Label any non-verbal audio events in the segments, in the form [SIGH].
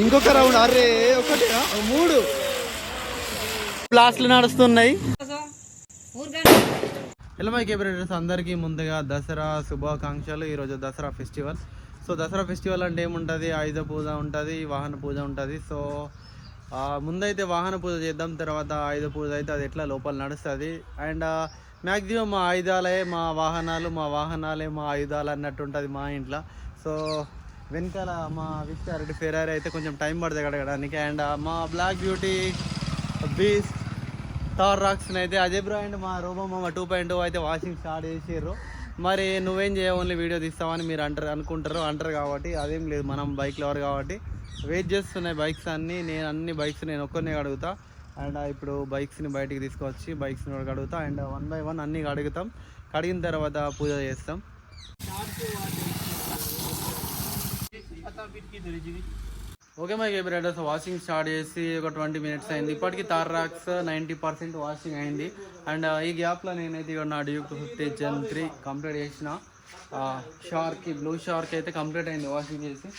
ఇంకొక రౌండ్ అరే ఒకటి మూడు. క్లాసులు నడుస్తున్నాయి. హలో మై కేబరేటర్స్ అందరికీ ముందుగా దసరా శుభాకాంక్షలు. ఈరోజు Dasara festival. So Dasara festival అంటే ఏముంటుంది? ఆయుధ పూజ ఉంటుంది వాహన పూజ ఉంటుంది. సో ముందైతే వాహన పూజ చేద్దాం తర్వాత ఆయుధ పూజ అయితే అది ఎట్లా లోపల నడుస్తుంది. అండ్ మ్యాక్సిమం మా ఆయుధాలే మా వాహనాలు మా వాహనాలే మా ఆయుధాలు అన్నట్టు ఉంటుంది మా ఇంట్లో. సో వెనకాల మా విక్టారెడ్డి ఫెరారీ అయితే కొంచెం టైం పడుతుంది కడగడానికి అండ్ మా బ్లాక్ బ్యూటీ బీస్ థార్ రాక్స్ అయితే అజయ్ బ్రో అండ్ మా రోబో మా టూ పాయింట్ అయితే వాషింగ్ స్టార్ట్ చేసారు మరి నువ్వేం చేయ ఓన్లీ వీడియో తీస్తావని మీరు అంటారు అనుకుంటారు అంటారు కాబట్టి అదేం లేదు మనం బైక్ లవర్ కాబట్టి. వెయిట్ చేస్తున్నాయి బైక్స్ అన్నీ నేను అన్ని బైక్స్ నేను ఒక్కరినే అడుగుతా అండ్ ఇప్పుడు బైక్స్ని బయటికి తీసుకొచ్చి బైక్స్ని అడుగుతా అండ్ వన్ బై వన్ అన్నీ కడుగుతాం. కడిగిన తర్వాత పూజ చేస్తాం. Okay my KB riders washing start చేసి ఒక ట్వంటీ మినిట్స్ అయింది. ఇప్పటికి Thar rocks ninety percent washing అయింది. అండ్ uh, ఈ గ్యాప్లో నేనైతే ఇక్కడ నా Duke fifty gen three complete చేసిన. షార్క్ బ్లూ షార్క్ అయితే కంప్లీట్ అయింది వాషింగ్ చేసి.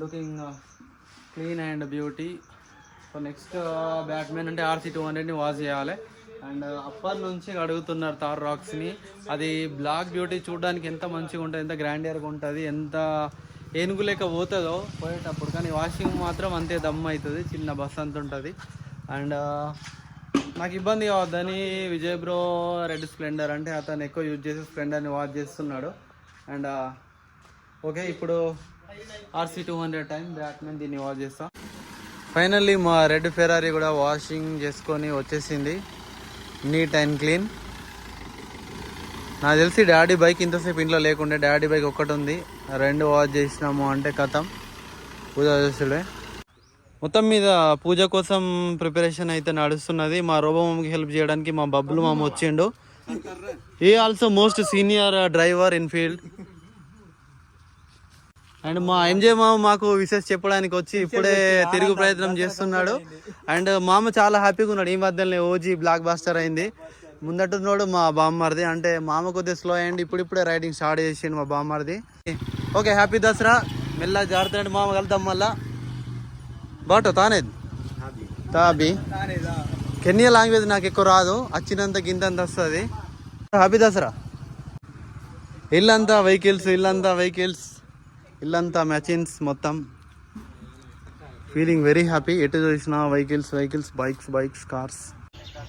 Looking clean and beauty so next Batman అంటే ఆర్సీ టూ హండ్రెడ్ని వాష్ చేయాలి. అండ్ అప్పర్ uh, నుంచి అడుగుతున్నారు తార్ రాక్స్ని అది బ్లాక్ బ్యూటీ చూడడానికి ఎంత మంచిగా ఉంటుంది ఎంత గ్రాండియర్గా ఉంటుంది ఎంత ఏనుగు లేక పోతుందో పోయేటప్పుడు. కానీ వాషింగ్ మాత్రం అంతే దమ్ అవుతుంది చిన్న బస్ అంత ఉంటుంది. అండ్ నాకు ఇబ్బంది కావద్దని విజయ్ బ్రో రెడ్ స్ప్లెండర్ అంటే అతను ఎక్కువ యూజ్ చేసి స్ప్లెండర్ని వాష్ చేస్తున్నాడు. అండ్ ఓకే ఇప్పుడు RC two hundred time Batman దీన్ని వాష్ చేస్తాం. ఫైనల్లీ మా రెడ్ ఫెరారీ కూడా వాషింగ్ చేసుకొని వచ్చేసింది. Neat and clean. నాకు తెలిసి డాడీ బైక్ ఇంతసేపు ఇంట్లో లేకుండే డాడీ బైక్ ఒక్కటి ఉంది. రెండు వాష్ చేసినాము అంటే కథం. పూజ చేస్తుండే మొత్తం మీద పూజ కోసం ప్రిపరేషన్ అయితే నడుస్తున్నది. మా రోబోమకి హెల్ప్ చేయడానికి మా బబ్బులు మామ వచ్చిండు. ఈ also most senior driver in field and మా ఎంజే మామ మాకు విశేష చెప్పడానికి వచ్చి ఇప్పుడే తిరుగు ప్రయత్నం చేస్తున్నాడు. అండ్ మామ చాలా హ్యాపీగా ఉన్నాడు. ఈ మధ్యలోనే ఓజీ బ్లాక్ బాస్టర్ అయింది. ముందట్టున్నాడు మా బామ్మర్ది. అంటే మామ కొద్దిగా స్లో అయ్యండి. ఇప్పుడు ఇప్పుడే రైడింగ్ స్టార్ట్ చేసిండు మా బామ్మర్ది. Okay happy Dasara. మెల్ల జాగ్రత్త మామ కలుద్దాం మళ్ళా. బాటో తానేది. తాబి. కెన్యా లాంగ్వేజ్ నాకు ఎక్కువ రాదు. వచ్చినంత గింతంత వస్తుంది. హ్యాపీ దసరా. ఇల్లంతా వెహికల్స్ ఇల్లంతా వెహికల్స్ ఇల్లంతా మెషిన్స్ మొత్తం. ఫీలింగ్ వెరీ హ్యాపీ ఎటు చూసిన vehicles vehicles bikes bikes cars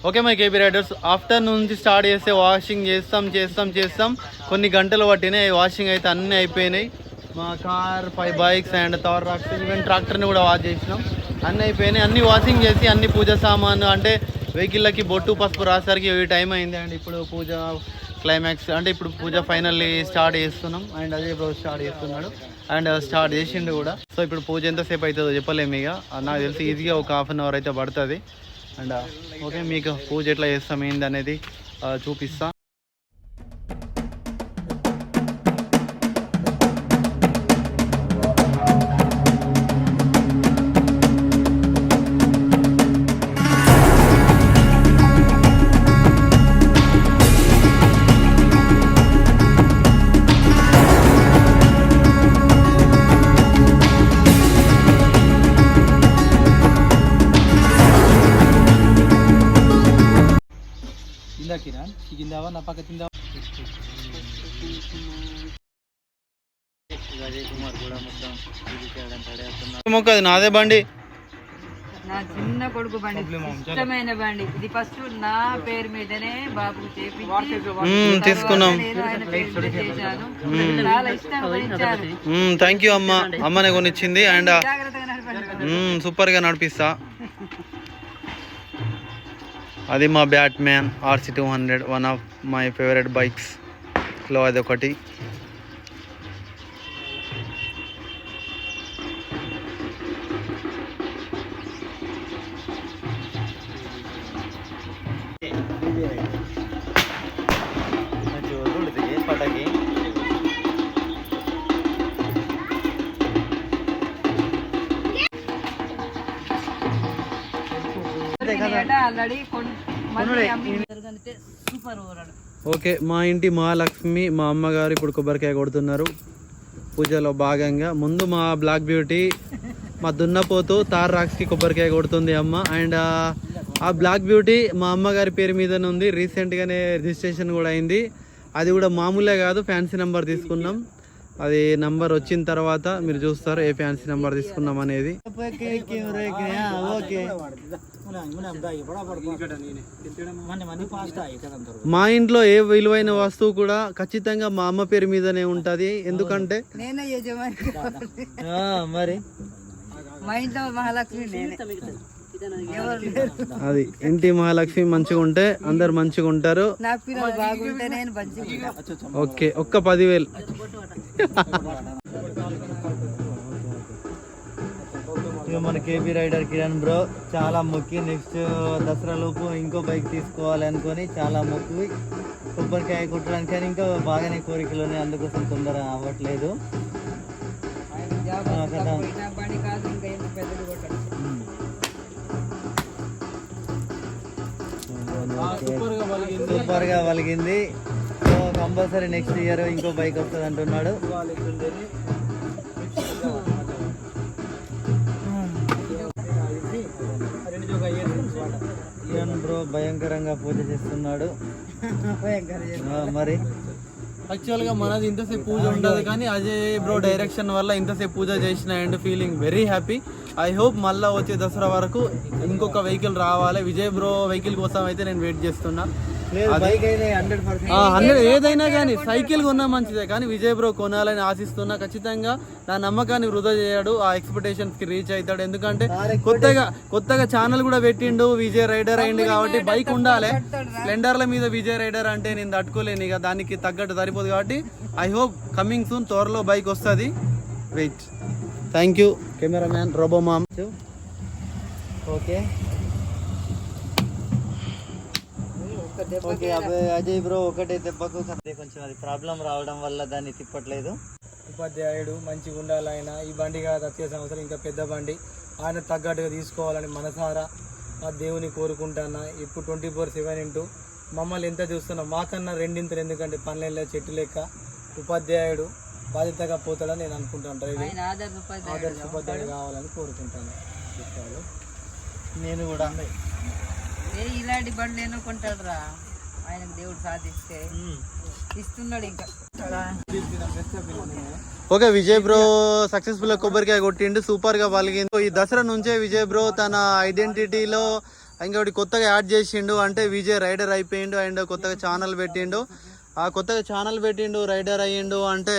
okay my KB riders afternoon నుంచి స్టార్ట్ చేస్తే వాషింగ్ చేస్తాం చేస్తాం చేస్తాం. కొన్ని గంటలు పట్టినాయి వాషింగ్ అయితే అన్నీ అయిపోయినాయి. మా car five bikes and Thar rocks even ట్రాక్టర్ని కూడా వాష్ చేసినాం. అన్నీ అయిపోయినాయి. అన్ని వాషింగ్ చేసి అన్ని పూజ సామాను అంటే వెహికల్లకి బొట్టు పసుపు రాసరికి ఈ టైం అయింది. అండ్ ఇప్పుడు పూజ క్లైమాక్స్ అంటే ఇప్పుడు పూజ ఫైనల్లీ స్టార్ట్ చేస్తున్నాం. అండ్ అదే బ్రో స్టార్ట్ చేస్తున్నాడు. అండ్ స్టార్ట్ చేసిండు కూడా. సో ఇప్పుడు పూజ ఎంతసేపు అవుతుందో చెప్పలేము ఇక. నాకు తెలిసి ఈజీగా ఒక హాఫ్ అన్ అవర్ అయితే పడుతుంది. అండ్ ఓకే మీకు పూజ ఎట్లా చేస్తాం ఏంది అనేది చూపిస్తా. మొక్క అది నాదే బండి? నా చిన్న కొడుకు బండి ఇష్టమైన బండి. ఇది ఫస్ట్ నా పేరు మీదనే బాబు తీసుకున్నాం. చాలా థ్యాంక్ యూ అమ్మ. అమ్మనే కొనిచ్చింది అండ్ నడపండి. సూపర్గా నడిపిస్తా. అది మా Batman RC two hundred one of my favourite బైక్స్లో already super okay మా ఇంటి మహాలక్ష్మి మా అమ్మగారు ఇప్పుడు కొబ్బరికాయ కొడుతున్నారు. పూజలో భాగంగా. ముందు మా బ్లాక్ బ్యూటీ మా దున్నపోతు తార్ రాక్స్కి కొబ్బరికాయ కొడుతుంది అమ్మ. అండ్ ఆ బ్లాక్ బ్యూటీ మా అమ్మగారి పేరు మీదనే ఉంది. రీసెంట్గానే రిజిస్ట్రేషన్ కూడా అయింది. అది కూడా మామూలే కాదు ఫ్యాన్సీ నెంబర్ తీసుకున్నాం. అది నంబర్ వచ్చిన తర్వాత మీరు చూస్తారు ఏ ఫ్యాన్సీ నెంబర్ తీసుకున్నాం అనేది. మా ఇంట్లో ఏ విలువైన వస్తువు కూడా ఖచ్చితంగా మా అమ్మ పేరు మీదనే ఉంటది. ఎందుకంటే నేనే యజమాని మరి? మా ఇంట్లో మహాలక్ష్మి. అది ఇంటి మహాలక్ష్మి మంచిగా ఉంటే అందరు మంచిగా ఉంటారు. ఓకే ఒక్క పదివేలు. మన కేబీ రైడర్ కిరణ్ బ్రో చాలా మొక్కి నెక్స్ట్ దసరా లోపు ఇంకో బైక్ తీసుకోవాలి అనుకొని చాలా మొక్కి కొబ్బరికాయ కొట్టడానికి కానీ ఇంకా బాగానే కోరికలు ఉన్నాయి. అందుకోసం తొందర అవ్వట్లేదు. సూపర్గా వలిగింది సో కంపల్సరీ నెక్స్ట్ ఇయర్ ఇంకో బైక్ వస్తుంది అంటున్నాడు. బ్రో భయంకరంగా పూజ చేస్తున్నాడు. మరి? యాక్చువల్గా మనది ఇంతసేపు పూజ ఉండదు కానీ అజయ్ బ్రో డైరెక్షన్ వల్ల ఇంతసేపు పూజ చేసిన and feeling very happy I hope మళ్ళీ వచ్చే దసరా వరకు ఇంకొక వెహికల్ రావాలి. విజయ్ బ్రో వెహికల్ కోసం అయితే నేను వెయిట్ చేస్తున్నా. హండ్రెడ్ ఏదైనా కానీ సైకిల్ కొన్నా మంచిదే కానీ విజయ్ బ్రో కొనాలని ఆశిస్తున్నా ఖచ్చితంగా. నా నమ్మకాన్ని వృధా చేయడు ఆ ఎక్స్పెక్టేషన్స్కి రీచ్ అవుతాడు. ఎందుకంటే కొత్తగా కొత్తగా ఛానల్ కూడా పెట్టిండు విజయ్ రైడర్ అయింది కాబట్టి బైక్ ఉండాలి. స్ప్లెండర్ల మీద విజయ్ రైడర్ అంటే నేను తట్టుకోలేను ఇక దానికి తగ్గట్టు సరిపోదు కాబట్టి ఐ హోప్ కమింగ్ సూన్ త్వరలో బైక్ వస్తుంది. వెయిట్ థ్యాంక్ యూ కెమెరామ్యాన్ రోబోమామ్ ఓకే. ఓకే అజయ్ బ్రో ఒకటే దెబ్బకు అదే కొంచెం అది ప్రాబ్లం రావడం వల్ల దాన్ని తిప్పట్లేదు. ఉపాధ్యాయుడు మంచిగా ఉండాలి ఆయన ఈ బండి కాదు అత్య సంవత్సరం ఇంకా పెద్ద బండి. ఆయన తగ్గట్టుగా తీసుకోవాలని మనసారా ఆ దేవుని కోరుకుంటానా? ఇప్పుడు ట్వంటీ ఫోర్ సెవెన్ ఇంటూ మమ్మల్ని ఎంత చూస్తున్నాం మాకన్నా రెండింతలు ఎందుకంటే పనుల చెట్టు లెక్క ఉపాధ్యాయుడు బాధ్యతగా పోతాడని నేను అనుకుంటాను ఇది ఆయన ఆదర్శ ఉపాధ్యాయుడు కావాలని కోరుకుంటాను. నేను కూడా. ఏ ఇలాంటి బండ్లు ఎన్నో కొంటాడు రా ఆయనకు దేవుడు సాధిస్తే. ఇస్తున్నాడు ఇంకా. ఓకే విజయ్ బ్రో సక్సెస్ఫుల్గా కొబ్బరికాయ కొట్టిండు సూపర్గా పలిగింది ఈ దసరా నుంచే విజయ్ బ్రో తన ఐడెంటిటీలో ఇంకొకటి కొత్తగా యాడ్ చేసిండు. అంటే విజయ్ రైడర్ అయిపోయిండు అండ్ కొత్తగా ఛానల్ పెట్టిండు. ఆ కొత్తగా ఛానల్ పెట్టిండు రైడర్ అయ్యిండు అంటే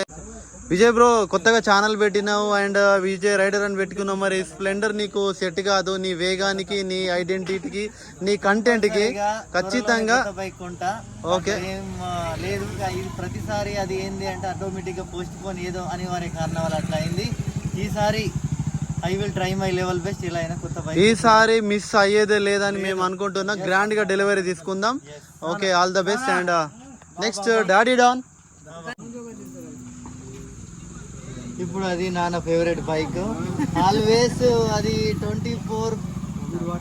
విజయ్ బ్రో కొత్తగా ఛానల్ పెట్టినావు అండ్ విజయ్ రైడర్ అని పెట్టుకున్నావు మరి. స్ప్లెండర్ నీకు సెట్ కాదు. నీ వేగానికి నీ ఐడెంటిటీకి నీ కంటెంట్కి ఖచ్చితంగా బైక్ కొంటా. ఓకే. లేదు. ఇది ప్రతిసారి అది ఏంది అంటే ఆటోమేటిక్గా పోస్ట్ పోన్ ఏదో అనివార్య కారణం వల్ల అట్లా అయింది. ఈసారి I will try my level best ఇలా అయినా కొత్త బైక్ ఈసారి మిస్ అయ్యేదే లేదని మేము అనుకుంటున్నాం. గ్రాండ్గా డెలివరీ తీసుకుందాం. Okay all the best and next daddy don ఇప్పుడు అది నాన్న ఫేవరెట్ బైక్ ఆల్వేస్ అది twenty four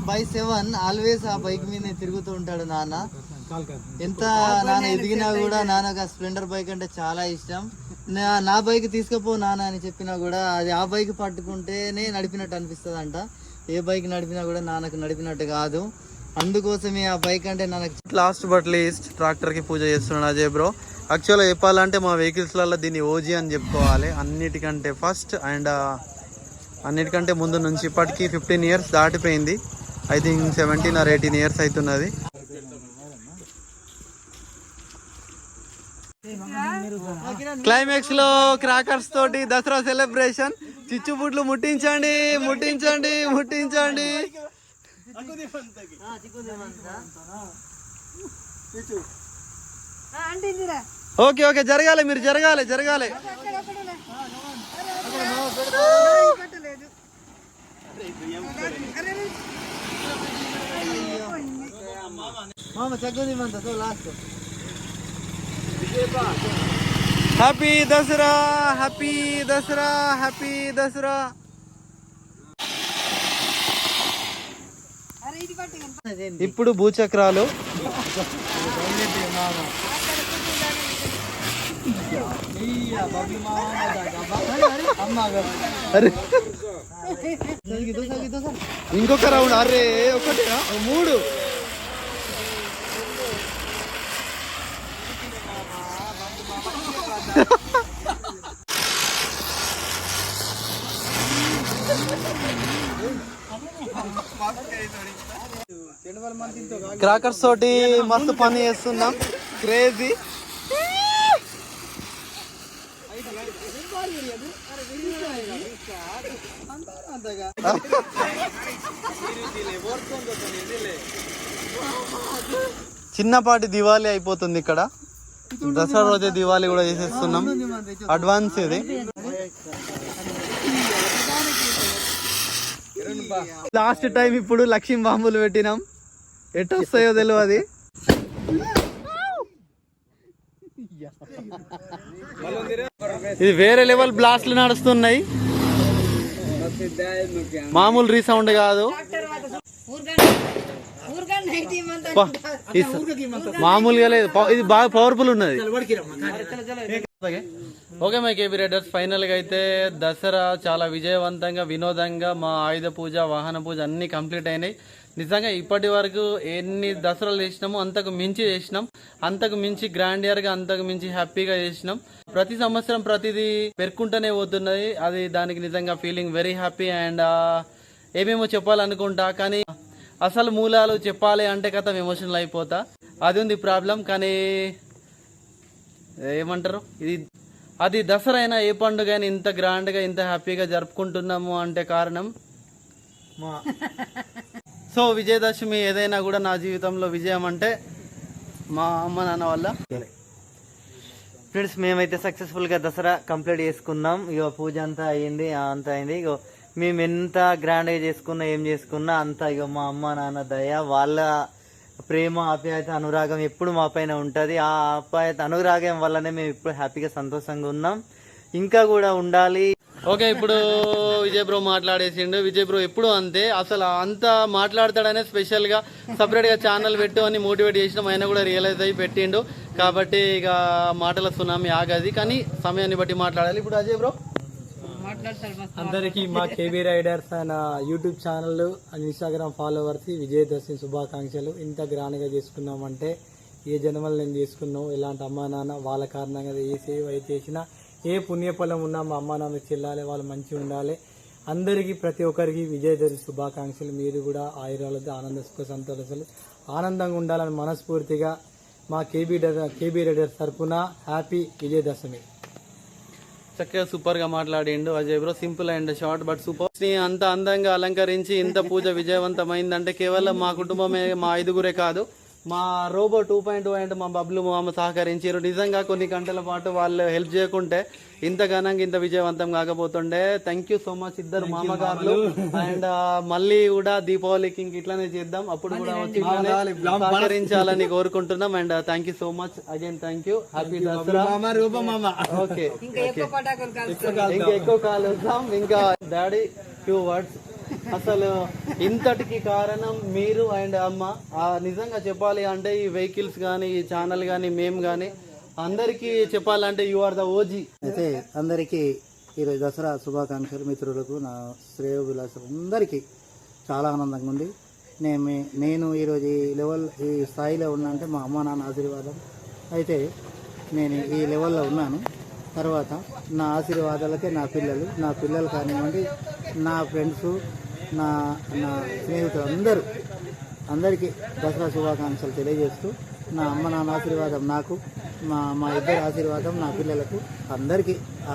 by seven always ఆ బైక్ మీద తిరుగుతూ ఉంటాడు నాన్న. ఎంత నాన్న ఎదిగినా కూడా నాన్నకు ఆ స్ప్లెండర్ బైక్ అంటే చాలా ఇష్టం. నా నా బైక్ తీసుకుపో నాన్న అని చెప్పినా కూడా అది ఆ బైక్ పట్టుకుంటేనే నడిపినట్టు అనిపిస్తుంది అంట ఏ బైక్ నడిపినా కూడా నాన్నకు నడిపినట్టు కాదు. అందుకోసమే ఆ బైక్ అంటే నాకు లాస్ట్ బట్ లీస్ట్ ట్రాక్టర్కి పూజ చేస్తున్నాడు అజయ్ బ్రో యాక్చువల్గా చెప్పాలంటే మా వెహికల్స్లలో దీన్ని ఓజీ అని చెప్పుకోవాలి. అన్నిటికంటే ఫస్ట్ అండ్ uh, అన్నిటికంటే ముందు నుంచి ఇప్పటికీ ఫిఫ్టీన్ ఇయర్స్ దాటిపోయింది. I think seventeen or eighteen years అవుతున్నది. క్లైమాక్స్లో క్రాకర్స్ తోటి దసరా సెలబ్రేషన్ చిచ్చుబుడ్లు ముట్టించండి ముట్టించండి ముట్టించండి. ఓకే ఓకే జరగాలి మీరు జరగాలి జరగాలి. Happy Dasara happy Dasara happy Dasara. అరే ఇది ఇప్పుడు భూచక్రాలు. [LAUGHS] అరే. ఇంకొక రౌండ్ అరే ఒకటి మూడు. క్రాకర్స్ తోటి మస్తు పని చేస్తున్నాం. క్రేజీ. చిన్నపాటి దివాళీ అయిపోతుంది ఇక్కడ. దసరా రోజే దివాళీ కూడా చేసేస్తున్నాం. అడ్వాన్స్ ఇది. లాస్ట్ టైం ఇప్పుడు లక్ష్మీ బాంబులు పెట్టినాం. ఎటు వస్తాయో తెలియదు [LAUGHS] ఇది వేరే లెవెల్ బ్లాస్ట్లు నడుస్తున్నాయి. మామూలు రీసౌండ్ కాదు. మామూలుగా లేదు. ఇది బాగా పవర్ఫుల్ ఉన్నది. ఓకే మై కేబీ రైడర్స్ ఫైనల్గా అయితే దసరా చాలా విజయవంతంగా వినోదంగా మా ఆయుధ పూజ వాహన పూజ అన్ని కంప్లీట్ అయినాయి. నిజంగా ఇప్పటి వరకు ఎన్ని దసరాలు చేసినామో అంతకు మించి చేసినాం. అంతకు మించి గ్రాండియర్గా అంతకు మించి హ్యాపీగా చేసినాం. ప్రతి సంవత్సరం ప్రతిదీ పెరుక్కుంటూనే పోతున్నది. అది దానికి నిజంగా ఫీలింగ్ వెరీ హ్యాపీ అండ్ ఏమేమో చెప్పాలనుకుంటా కానీ అసలు మూలాలు చెప్పాలి అంటే కథ ఎమోషనల్ అయిపోతా. అది ఉంది ప్రాబ్లం కానీ ఏమంటారు? ఇది అది దసరా అయినా ఏ పండుగ అయినా ఇంత గ్రాండ్గా ఇంత హ్యాపీగా జరుపుకుంటున్నాము అంటే కారణం? సో విజయదశమి ఏదైనా కూడా నా జీవితంలో విజయం అంటే మా అమ్మ నాన్న వల్ల. ఫ్రెండ్స్ మేమైతే సక్సెస్ఫుల్గా దసరా కంప్లీట్ చేసుకున్నాం. ఇక పూజ అంతా అయ్యింది అంతా అయింది ఇక మేము ఎంత గ్రాండ్గా చేసుకున్నా ఏం చేసుకున్నా అంతా ఇక మా అమ్మ నాన్న దయ వాళ్ళ ప్రేమ ఆప్యాయత అనురాగం ఎప్పుడు మా పైన ఉంటుంది. ఆ ఆప్యాయత అనురాగం వల్లనే మేము ఇప్పుడు హ్యాపీగా సంతోషంగా ఉన్నాం. ఇంకా కూడా ఉండాలి. ఓకే ఇప్పుడు విజయ్ బ్రో మాట్లాడేసిండు. విజయ్ బ్రో ఎప్పుడు అంతే? అసలు అంత మాట్లాడతాడనే స్పెషల్గా సపరేట్గా ఛానల్ పెట్టు అని మోటివేట్ చేసినాం. ఆయన కూడా రియలైజ్ అయ్యి పెట్టిండు. కాబట్టి ఇక మాటల సునామీ ఆగది. కానీ సమయాన్ని బట్టి మాట్లాడాలి. ఇప్పుడు అజయ్ బ్రో? అందరికీ మా KB riders and YouTube channel and Instagram followers Vijayadashami శుభాకాంక్షలు. ఇంత గ్రాండ్గా చేసుకున్నామంటే ఏ జన్మలు నేను చేసుకున్నావు? ఎలాంటి అమ్మా నాన్న? వాళ్ళ కారణంగా ఏ సేవ అయితే చేసినా ఏ పుణ్యఫలం ఉన్నా మా అమ్మ నాన్న చెల్లాలి వాళ్ళు మంచిగా ఉండాలి. అందరికీ ప్రతి ఒక్కరికి విజయదశమి శుభాకాంక్షలు. మీరు కూడా ఆయురాలతో ఆనంద సుఖ సంతోషాలు. ఆనందంగా ఉండాలని మనస్ఫూర్తిగా మా కేబీ కేబీ రెడర్ తరఫున హ్యాపీ విజయదశమి. చక్కగా సూపర్గా మాట్లాడిండు Ajay bro. Simple and short but super. ని అంత అందంగా అలంకరించి ఇంత పూజ విజయవంతమైందంటే కేవలం మా కుటుంబమే మా ఐదుగురే కాదు. మా రోబో టూ పాయింట్ అండ్ మా బబ్లు మామ సహకరించారు నిజంగా కొన్ని గంటల పాటు వాళ్ళు హెల్ప్ చేయకుంటే ఇంత ఘనంగా ఇంత విజయవంతం కాకపోతుండే. థ్యాంక్ యూ సో మచ్ ఇద్దరు మామగారులు. అండ్ మళ్ళీ కూడా దీపావళికి ఇంక ఇట్లానే చేద్దాం. అప్పుడు కూడా సహకరించాలని కోరుకుంటున్నాం. And thank you so much again thank you happy Dasara okay ఇంకా ఎక్కువ ఇంకా కాలుస్తాం ఇంకా డాడీ ఫ్యూ వర్డ్స్ అసలు ఇంతటికి కారణం మీరు అండ్ అమ్మ. ఆ నిజంగా చెప్పాలి అంటే ఈ వెహికల్స్ కానీ ఈ ఛానల్ కానీ మేము కానీ అందరికీ చెప్పాలంటే యు ఆర్ ద ఓజీ అయితే అందరికీ ఈరోజు దసరా శుభాకాంక్షలు మిత్రులకు నా శ్రేయోభిలాషులు అందరికీ చాలా ఆనందంగా ఉంది. నేను నేను ఈరోజు ఈ లెవెల్ ఈ స్థాయిలో ఉన్నా అంటే మా అమ్మ నాన్న ఆశీర్వాదం. అయితే నేను ఈ లెవెల్లో ఉన్నాను. తర్వాత నా ఆశీర్వాదాలకే నా పిల్లలు నా పిల్లలు కానివ్వండి నా ఫ్రెండ్స్ నా నా స్నేహితులు అందరూ అందరికీ దసరా శుభాకాంక్షలు తెలియజేస్తూ నా అమ్మ నాన్న ఆశీర్వాదం నాకు మా మా ఇద్దరి ఆశీర్వాదం నా పిల్లలకు అందరికీ ఆ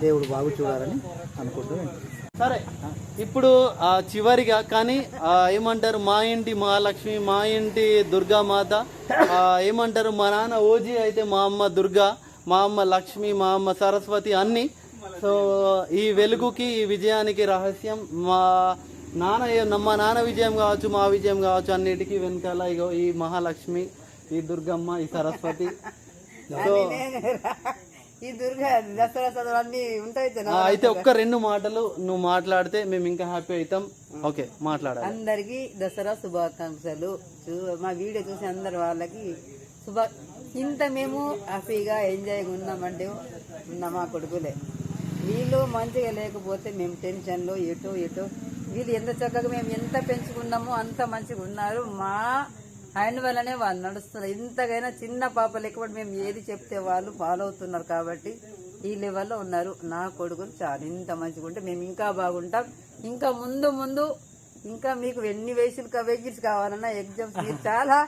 దేవుడు బాగు చూడాలని అనుకుంటున్నాను. సరే ఇప్పుడు ఆ చివరిగా కానీ ఏమంటారు మా ఇంటి మహాలక్ష్మి మా ఇంటి దుర్గామాత ఆ, ఏమంటారు మా నాన్న ఓజీ అయితే మా అమ్మ దుర్గా మా అమ్మ లక్ష్మి మా అమ్మ సరస్వతి అన్ని సో ఈ వెలుగుకి ఈ విజయానికి రహస్యం మా నాన్న మా నాన్న విజయం కావచ్చు మా విజయం కావచ్చు అన్నిటికీ వెనకాల ఇగో ఈ మహాలక్ష్మి ఈ దుర్గమ్మ ఈ సరస్వతి. [LAUGHS] సో ఈ దుర్గా దసరా చదువు అన్ని ఉంటాయి అయితే ఒక్క రెండు మాటలు నువ్వు మాట్లాడితే మేము ఇంకా హ్యాపీ అవుతాం. ఓకే మాట్లాడాలి. అందరికి దసరా శుభాకాంక్షలు. మా వీడియో చూసి అందరు వాళ్ళకి శుభ ఇంత మేము హ్యాపీగా ఎంజాయ్గా ఉన్నామంటే ఉన్న మా కొడుకులే. వీళ్ళు మంచిగా లేకపోతే మేము టెన్షన్లో ఎటో ఎటో. వీళ్ళు ఎంత చక్కగా మేము ఎంత పెంచుకున్నామో అంత మంచిగా ఉన్నారు. మా ఆయన వల్లనే వాళ్ళు నడుస్తున్నారు. ఇంతకైనా చిన్న పాప లేకపోతే మేము ఏది చెప్తే వాళ్ళు ఫాలో అవుతున్నారు కాబట్టి ఈ లెవెల్లో ఉన్నారు. నా కొడుకులు చాలా ఇంత మంచిగా ఉంటే మేము ఇంకా బాగుంటాం. ఇంకా ముందు ముందు ఇంకా మీకు ఎన్ని వయసులు వెహికల్స్ కావాలన్నా ఎగ్జామ్స్ మీరు చాలా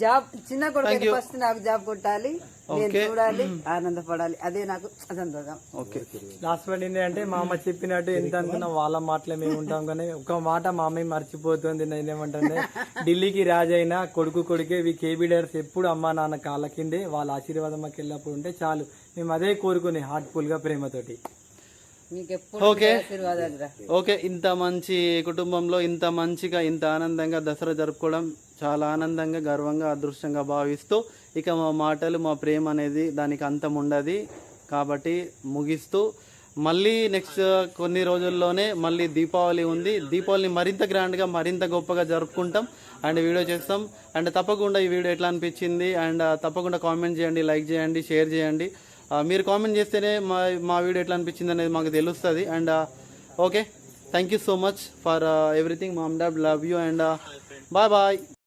జాబ్ చిన్న కొడుకు ఫస్ట్ నాకు జాబ్ కొట్టాలి నేను చూడాలి ఆనందపడాలి. అదే నాకు సంతోషం ఓకే లాస్ట్ పాయింట్ ఏంటంటే మా అమ్మ చెప్పినట్టు ఎంత అనుకున్నా వాళ్ళ మాటలే మేము ఉంటాం కానీ ఒక మాట మా అమ్మాయి మర్చిపోతుంది. నేనేమంటే ఢిల్లీకి రాజైనా కొడుకు కొడుకే ఈ కేబీడర్స్ ఎప్పుడు అమ్మా నాన్న కాళ్ళ కిందే వాళ్ళ ఆశీర్వాదం మాకు వెళ్ళినప్పుడు ఉంటే చాలు. మేము అదే కోరుకునే హార్ట్ఫుల్గా ప్రేమతోటి. మీకు ఎప్పుడు ఆశీర్వాదాలు రా. ఓకే ఇంత మంచి కుటుంబంలో ఇంత మంచిగా ఇంత ఆనందంగా దసరా జరుపుకోవడం చాలా ఆనందంగా గర్వంగా అదృష్టంగా భావిస్తూ ఇక మా మాటలు మా ప్రేమ అనేది దానికి అంతం ఉండదు. కాబట్టి ముగిస్తూ మళ్ళీ నెక్స్ట్ కొన్ని రోజుల్లోనే మళ్ళీ దీపావళి ఉంది. దీపావళిని మరింత గ్రాండ్గా మరింత గొప్పగా జరుపుకుంటాం. అండ్ వీడియో చేస్తాం. అండ్ తప్పకుండా ఈ వీడియో ఎట్లా అనిపించింది? అండ్ తప్పకుండా కామెంట్ చేయండి లైక్ చేయండి షేర్ చేయండి. మీరు కామెంట్ చేస్తేనే మా మా వీడియో ఎట్లా అనిపించింది అనేది మాకు తెలుస్తుంది. And okay. Thank you so much for everything mom dad love you and uh, bye bye